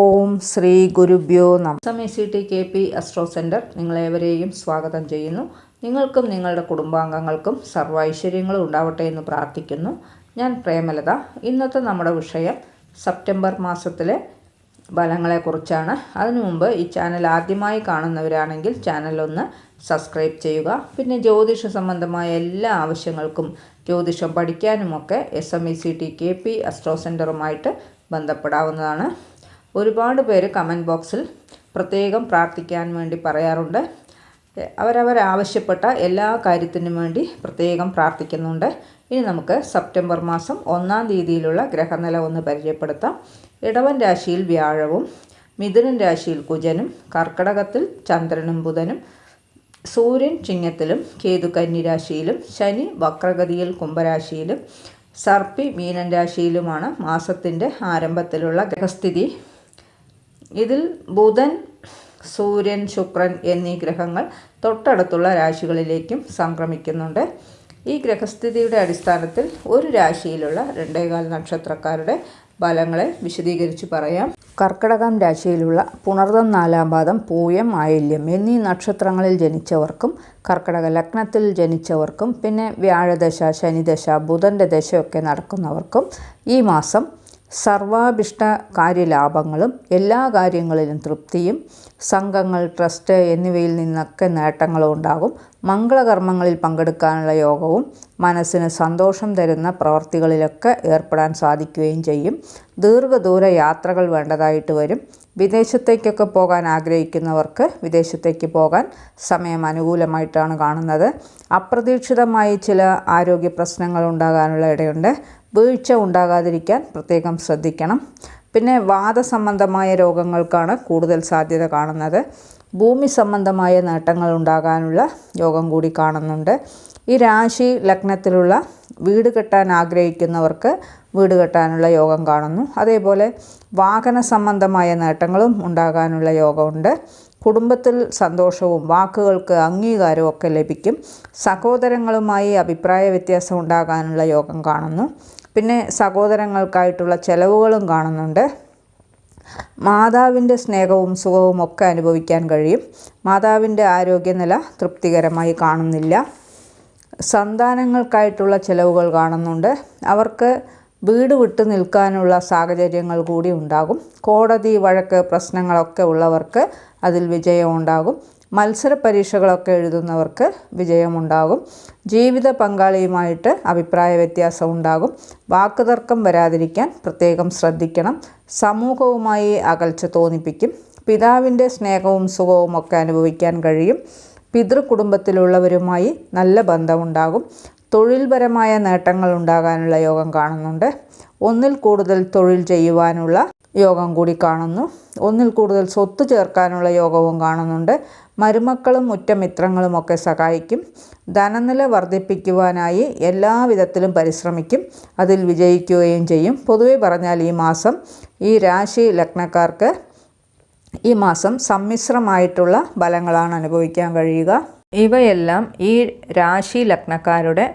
ഓം ശ്രീ ഗുരുഭ്യോ നം A C T K P astro centre നിങ്ങളേവരെയും സ്വാഗതം ചെയ്യുന്നു. നിങ്ങൾക്കും നിങ്ങളുടെ കുടുംബാംഗങ്ങൾക്കും സർവൈശ്വര്യങ്ങളും ഉണ്ടാവട്ടെ എന്ന് പ്രാർത്ഥിക്കുന്നു. ഞാൻ പ്രേമലത. ഇന്നത്തെ നമ്മുടെ വിഷയം സെപ്റ്റംബർ മാസത്തിലെ ഫലങ്ങളെക്കുറിച്ചാണ് അതിനു മുമ്പ് ഈ ചാനൽ ആദ്യമായി കാണുന്നവരാണെങ്കിൽ ചാനൽ ഒന്ന് സബ്സ്ക്രൈബ് ചെയ്യുക. പിന്നെ ജ്യോതിഷ സംബന്ധമായ എല്ലാ ആവശ്യങ്ങൾക്കും ജ്യോതിഷം പഠിക്കാനുമൊക്കെ S M E C T K P astro സെന്ററുമായിട്ട് ബന്ധപ്പെടാവുന്നതാണ്. ഒരുപാട് പേര് കമന്റ് ബോക്സിൽ പ്രത്യേകം പ്രാർത്ഥിക്കാൻ വേണ്ടി പറയാറുണ്ട്. അവരവരാവശ്യപ്പെട്ട എല്ലാ കാര്യത്തിനും വേണ്ടി പ്രത്യേകം പ്രാർത്ഥിക്കുന്നുണ്ട്. ഇനി നമുക്ക് സെപ്റ്റംബർ മാസം ഒന്നാം തീയതിയിലുള്ള ഗ്രഹനില ഒന്ന് പരിചയപ്പെടുത്താം. ഇടവൻ രാശിയിൽ വ്യാഴവും മിഥുനൻ രാശിയിൽ കുജനും കർക്കടകത്തിൽ ചന്ദ്രനും ബുധനും സൂര്യൻ ചിങ്ങത്തിലും കേതു കന്നിരാശിയിലും ശനി വക്രഗതിയിൽ കുംഭരാശിയിലും സർപ്പി മീനൻ രാശിയിലുമാണ് മാസത്തിന്റെ ആരംഭത്തിലുള്ള ഗ്രഹസ്ഥിതി. ഇതിൽ ബുധൻ സൂര്യൻ ശുക്രൻ എന്നീ ഗ്രഹങ്ങൾ തൊട്ടടുത്തുള്ള രാശികളിലേക്കും സംക്രമിക്കുന്നുണ്ട്. ഈ ഗ്രഹസ്ഥിതിയുടെ അടിസ്ഥാനത്തിൽ ഒരു രാശിയിലുള്ള രണ്ടേകാൽ നക്ഷത്രക്കാരുടെ ഫലങ്ങളെ വിശദീകരിച്ച് പറയാം. കർക്കടകം രാശിയിലുള്ള പുണർതം നാലാം പാദം പൂയം ആയില്യം എന്നീ നക്ഷത്രങ്ങളിൽ ജനിച്ചവർക്കും കർക്കടക ലഗ്നത്തിൽ ജനിച്ചവർക്കും പിന്നെ വ്യാഴദശ ശനിദശ ബുധന്റെ ദശയൊക്കെ നടക്കുന്നവർക്കും ഈ മാസം സർവാഭിഷ്ട കാര്യലാഭങ്ങളും എല്ലാ കാര്യങ്ങളിലും തൃപ്തിയും സംഘങ്ങൾ ട്രസ്റ്റ് എന്നിവയിൽ നിന്നൊക്കെ നേട്ടങ്ങളും ഉണ്ടാകും. മംഗളകർമ്മങ്ങളിൽ പങ്കെടുക്കാനുള്ള യോഗവും മനസ്സിന് സന്തോഷം തരുന്ന പ്രവർത്തികളിലൊക്കെ ഏർപ്പെടാൻ സാധിക്കുകയും ചെയ്യും. ദീർഘദൂര യാത്രകൾ വേണ്ടതായിട്ട് വരും. വിദേശത്തേക്കൊക്കെ പോകാൻ ആഗ്രഹിക്കുന്നവർക്ക് വിദേശത്തേക്ക് പോകാൻ സമയം അനുകൂലമായിട്ടാണ് കാണുന്നത്. അപ്രതീക്ഷിതമായി ചില ആരോഗ്യ പ്രശ്നങ്ങൾ ഉണ്ടാകാനുള്ള ഇടയുണ്ട്. വീഴ്ച ഉണ്ടാകാതിരിക്കാൻ പ്രത്യേകം ശ്രദ്ധിക്കണം. പിന്നെ വാദ സംബന്ധമായ രോഗങ്ങൾക്കാണ് കൂടുതൽ സാധ്യത കാണുന്നത്. ഭൂമി സംബന്ധമായ നേട്ടങ്ങൾ ഉണ്ടാകാനുള്ള യോഗം കൂടി കാണുന്നുണ്ട്. ഈ രാശി ലഗ്നത്തിലുള്ള വീട് കെട്ടാൻ ആഗ്രഹിക്കുന്നവർക്ക് വീട് കെട്ടാനുള്ള യോഗം കാണുന്നു. അതേപോലെ വാഹന സംബന്ധമായ നേട്ടങ്ങളും ഉണ്ടാകാനുള്ള യോഗമുണ്ട്. കുടുംബത്തിൽ സന്തോഷവും വാക്കുകൾക്ക് അംഗീകാരവും ഒക്കെ ലഭിക്കും. സഹോദരങ്ങളുമായി അഭിപ്രായ വ്യത്യാസം ഉണ്ടാകാനുള്ള യോഗം കാണുന്നു. പിന്നെ സഹോദരങ്ങൾക്കായിട്ടുള്ള ചിലവുകളും കാണുന്നുണ്ട്. മാതാവിന്റെ സ്നേഹവും സുഖവും ഒക്കെ അനുഭവിക്കാൻ കഴിയും. മാതാവിന്റെ ആരോഗ്യനില തൃപ്തികരമായി കാണുന്നില്ല. സന്താനങ്ങൾക്കായിട്ടുള്ള ചിലവുകൾ കാണുന്നുണ്ട്. അവർക്ക് വീട് വിട്ടു നിൽക്കാനുള്ള സാഹചര്യങ്ങൾ കൂടി ഉണ്ടാകും. കോടതി വഴക്ക് പ്രശ്നങ്ങളൊക്കെ ഉള്ളവർക്ക് അതിൽ വിജയമുണ്ടാകും മത്സര പരീക്ഷകളൊക്കെ എഴുതുന്നവർക്ക് വിജയമുണ്ടാകും. ജീവിത പങ്കാളിയുമായിട്ട് അഭിപ്രായ വ്യത്യാസം ഉണ്ടാകും വാക്കുതർക്കം വരാതിരിക്കാൻ പ്രത്യേകം ശ്രദ്ധിക്കണം. സമൂഹവുമായി അകൽച്ച തോന്നിപ്പിക്കും. പിതാവിന്റെ സ്നേഹവും സുഖവും ഒക്കെ അനുഭവിക്കാൻ കഴിയും. പിതൃകുടുംബത്തിലുള്ളവരുമായി നല്ല ബന്ധമുണ്ടാകും. തൊഴിൽപരമായ നേട്ടങ്ങൾ ഉണ്ടാകാനുള്ള യോഗം കാണുന്നുണ്ട്. ഒന്നിൽ കൂടുതൽ തൊഴിൽ ചെയ്യുവാനുള്ള യോഗം കൂടി കാണുന്നു. ഒന്നിൽ കൂടുതൽ സ്വത്ത് ചേർക്കാനുള്ള യോഗവും കാണുന്നുണ്ട്. മരുമക്കളും മുറ്റമിത്രങ്ങളും ഒക്കെ സഹായിക്കും. ധനനില വർദ്ധിപ്പിക്കുവാനായി എല്ലാവിധത്തിലും പരിശ്രമിക്കും. അതിൽ വിജയിക്കുകയും ചെയ്യും. പൊതുവെ പറഞ്ഞാൽ ഈ മാസം ഈ രാശി ലഗ്നക്കാർക്ക് ഈ മാസം സമ്മിശ്രമായിട്ടുള്ള ഫലങ്ങളാണ് അനുഭവിക്കാൻ കഴിയുക. ഇവയെല്ലാം ഈ രാശി ലഗ്നക്കാരുടെ